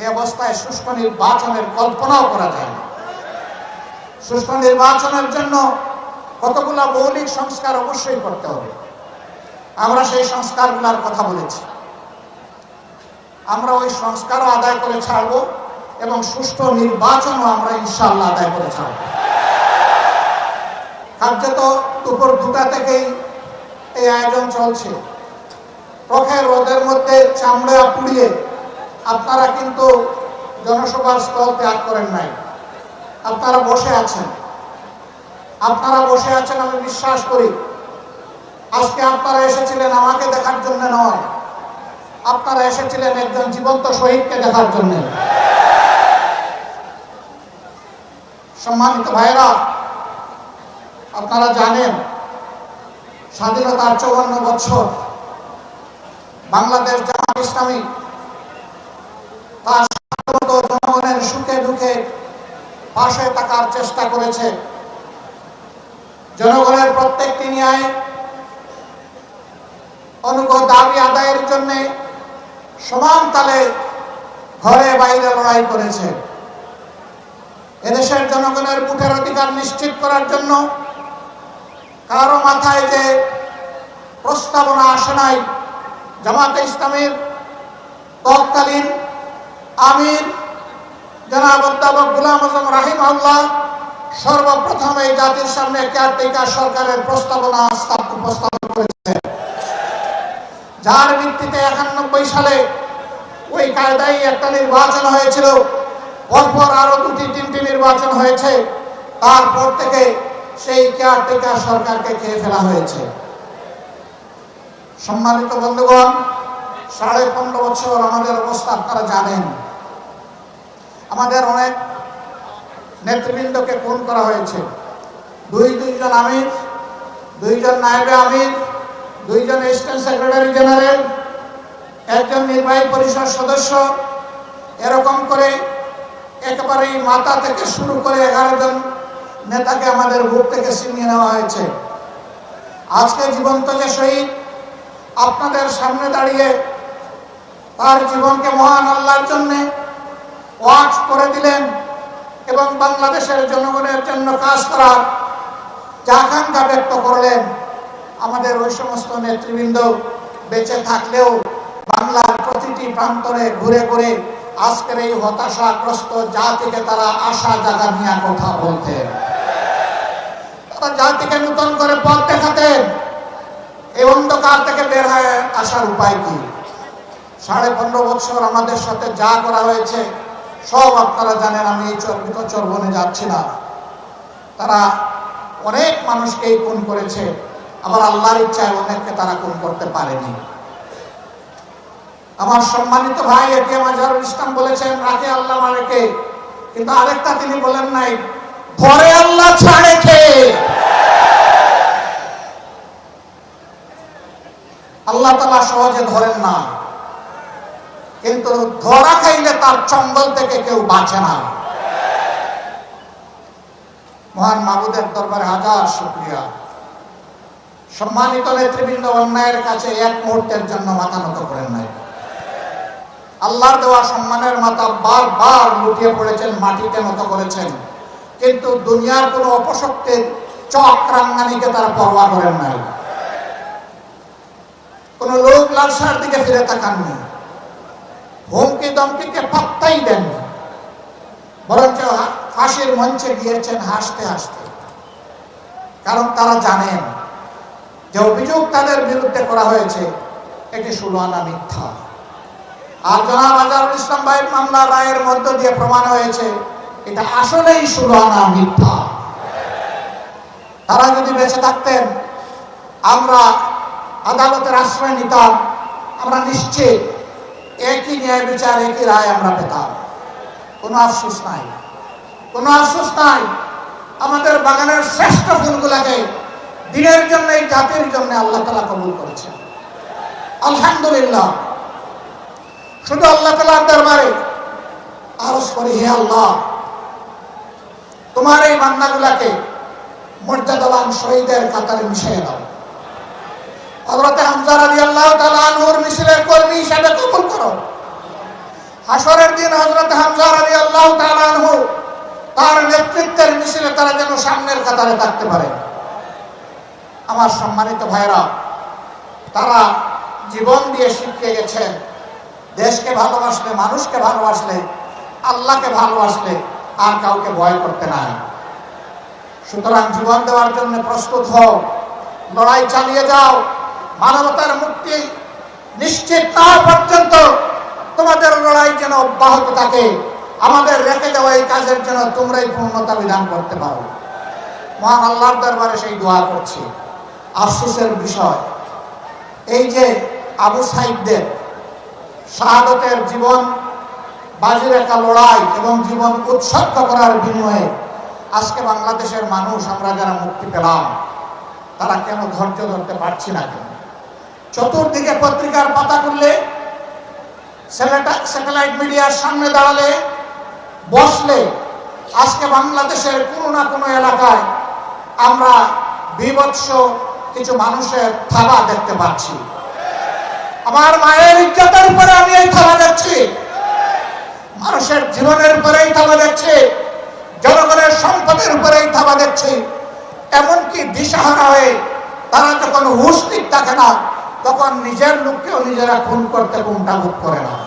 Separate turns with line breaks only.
এই অবস্থায় সুষ্ঠু নির্বাচনের কল্পনাও করা যায় না। সুষ্ঠু নির্বাচনের জন্য কতগুলো মৌলিক সংস্কার অবশ্যই করতে হবে। আমরা সেই সংস্কারগুলোর কথা বলেছি। আমরা ওই সংস্কারও আদায় করে ছাড়ব এবং সুষ্ঠু নির্বাচনও আমরা ইনশাল্লাহ আদায় করে ছাড়ব। কার্যত দুপুর দুটা থেকেই এই আয়োজন চলছে। প্রখের রোদের মধ্যে চামড়া পুড়িয়ে আপনারা কিন্তু জনসভার স্থল ত্যাগ করেন নাই। আপনারা বসে আছেন। আপনারা বসে আছেন আমি বিশ্বাস করি। আজকে আপনারা এসেছিলেন আমাকে দেখার জন্য নয়। আপনারা এসেছিলেন একজন জীবন্ত শহীদকে দেখার জন্য। সম্মানিত ভাইরা আপনারা জানেন, স্বাধীনতার চৌবান্ন বছর বাংলাদেশ জামাত ইসলামী সাধারণত জনগণের সুখে দুঃখে পাশে থাকার চেষ্টা করেছে। জনগণের প্রত্যেকটি ন্যায় অনুগ দাবি আদায়ের জন্য সমান তালে ঘরে বাইরে লড়াই করেছে। এদেশের জনগণের মুখের অধিকার নিশ্চিত করার জন্য কারও মাথায় যে প্রস্তাবনা আসে নাই, জামাতে ইসলামের তৎকালীন আমির, জনাব অধ্যাপক গুলাম আজম রাহিম আল্লাহ সর্বপ্রথম এই জাতির সামনে কেয়ারটেকার সরকারের প্রস্তাবনা উপস্থাপন করেছে। যার ভিত্তিতে একানব্বই সালে ওই কায়দায় একটা নির্বাচন হয়েছিল, পরপর আরও দুটি, তিনটি নির্বাচন হয়েছে। তারপর থেকে সেই কেয়ারটেকার সরকারকে খেয়ে ফেলা হয়েছে। সম্মানিত বন্ধুগণ, সাড়ে পনেরো বছর আমাদের অবস্থা আপনারা জানেন। আমাদের অনেক নেতৃবৃন্দকে খুন করা হয়েছে। দুই, দুইজন আমির, দুইজন নায়েবে আমির, দুইজন অ্যাসিস্ট্যান্ট সেক্রেটারি জেনারেল একজন নির্বাহী পরিষদ সদস্য, এরকম করে একেবারেই মাথা থেকে শুরু করে এগারো জন নেতাকে আমাদের বুক থেকে ছিনিয়ে নেওয়া হয়েছে। আজকে জীবন্ত যে শহীদ, আপনাদের সামনে দাঁড়িয়ে তার জীবনকে মহান আল্লাহর জন্যে ওয়াজ করে দিলেন এবং বাংলাদেশের জনগণের জন্য কাজ করার যে আকাঙ্ক্ষা ব্যক্ত করলেন, আমাদের ওই সমস্ত নেতৃবৃন্দ বেঁচে থাকলেও বাংলার প্রতিটি প্রান্তরে ঘুরে ঘুরে আজকের এই হতাশাগ্রস্ত জাতিকে তারা আশা জাগা নিয়ে কথা বলতেন। তারা জাতিকে নতুন করে পথ দেখাতেন। এই অন্ধকার থেকে বের হয়ে আসার উপায় কি? সাড়ে পনেরো বছর আমাদের সাথে যা করা হয়েছে সব আপনারা জানেন, আমি এই চর্বিত চর্বনে যাচ্ছি না। তারা অনেক মানুষকেই খুন করেছে, আবার আল্লাহর ইচ্ছায় অনেককে তারা খুন করতে পারেনি। আমার সম্মানিত ভাই একে মাজারুল ইসলাম বলেছেন রাখে আল্লাহ মারেকে। কিন্তু আরেকটা তিনি বলেন নাই ধরে আল্লাহ ছাড়ে খেয়ে আল্লাহ তালা সহজে ধরেন না। কিন্তু ধরা খাইলে তার চঙ্গল থেকে কেউ বাঁচে না। মহান মাবুদের দরবারে হাজার শুক্রিয়া। সম্মানিত নেতৃবৃন্দ, অন্যায়ের কাছে এক মুহূর্তের জন্য মাথা নত করেন নাই। আল্লাহর দেওয়া সম্মানের মাথা বারবার লুটিয়ে পড়েছেন, মাটিতে নত করেছেন। কিন্তু দুনিয়ার কোনো অপশক্তির চক্রাঙ্গানিকে তারা পরোয়া করেন নাই। কোন লোক লালসার দিকে ফিরে তাকাননি। হুমকি দমকিকে পাত্তাই দেন বরঞ্চ ফাঁসির মঞ্চে গিয়েছেন হাসতে হাসতে। কারণ তারা জানেন যে অভিযোগ তাদের বিরুদ্ধে করা হয়েছে, এটি সুলানা মিথ্যা। আর জনাব আজারুল ইসলাম ভাইয়ের মামলা রায়ের মধ্য দিয়ে প্রমাণ হয়েছে, এটা আসলেই সুলানা মিথ্যা। তারা যদি বেঁচে থাকতেন, আমরা আদালতের আশ্রয় নিতাম, আমরা নিশ্চিত একই ন্যায় বিচার, একই রায় আমরা পেতাম। কোনো আফসোস নাই। কোনো আফসোস নাই। আমাদের বাগানের শ্রেষ্ঠ ফুলগুলাকে দিনের জন্য, এই জাতির জন্য আল্লাহ তালা কবুল করেছে আলহামদুলিল্লাহ। শুধু আল্লাহ তালার দরবারে। আরজ করি, হে আল্লাহ, তোমার এই বান্দাগুলাকে মর্যাদাবান শহীদের কাতারে মিশিয়ে দাও। হজরতে হামজা রাজি আল্লাহ তালা আনহুর মিছিলের কর্মী হিসাবে কবুল করো। হাসরের দিন হজরত হামজা রাজি আল্লাহ তালু তার নেতৃত্বের মিছিলে তারা যেন সামনের কাতারে থাকতে পারে। আমার সম্মানিত ভাইরা তারা জীবন দিয়ে শিখে গেছেন, দেশকে ভালোবাসলে, মানুষকে ভালোবাসলে, আল্লাহকে ভালোবাসলে আর কাউকে ভয় করতে নাই। সুতরাং জীবন দেওয়ার জন্য প্রস্তুত হও, লড়াই চালিয়ে যাও মানবতার মুক্তি নিশ্চিত না পর্যন্ত তোমাদের লড়াই যেন অব্যাহত থাকে, আমাদের রেখে দেওয়া এই কাজের জন্য তোমরাই পূর্ণতা বিধান করতে পারো। মহান আল্লাহর দরবারে সেই দোয়া করছি। আফসোসের বিষয়, এই যে আবু সাইদদের শাহাদতের জীবন বাজি রেখা লড়াই এবং জীবন উৎসর্গ করার বিনিময়ে আজকে বাংলাদেশের মানুষ আমরা যারা মুক্তি পেলাম, তারা কেন ধৈর্য ধরতে পারছি না কেন চতুর্দিকে পত্রিকার পাতা করলে স্যাটেলাইট মিডিয়ার সামনে দাঁড়ালে বসলে আজকে বাংলাদেশের কোনো না কোনো এলাকায় আমরা বিভৎস কিছু মানুষের থাবা দেখতে পাচ্ছি। আমার মায়ের ইজ্জতের উপরে আমি এই থাবা দেখছি। মানুষের জীবনের উপরেই থাবা দেখছি। জনগণের সম্পদের উপরেই থাবা দেখছি। এমনকি দিশাহারা হয়ে তারা যখন হুশ ঠিক থাকে না তখন নিজের লোককেও নিজেরা খুন করতে লোক করে না।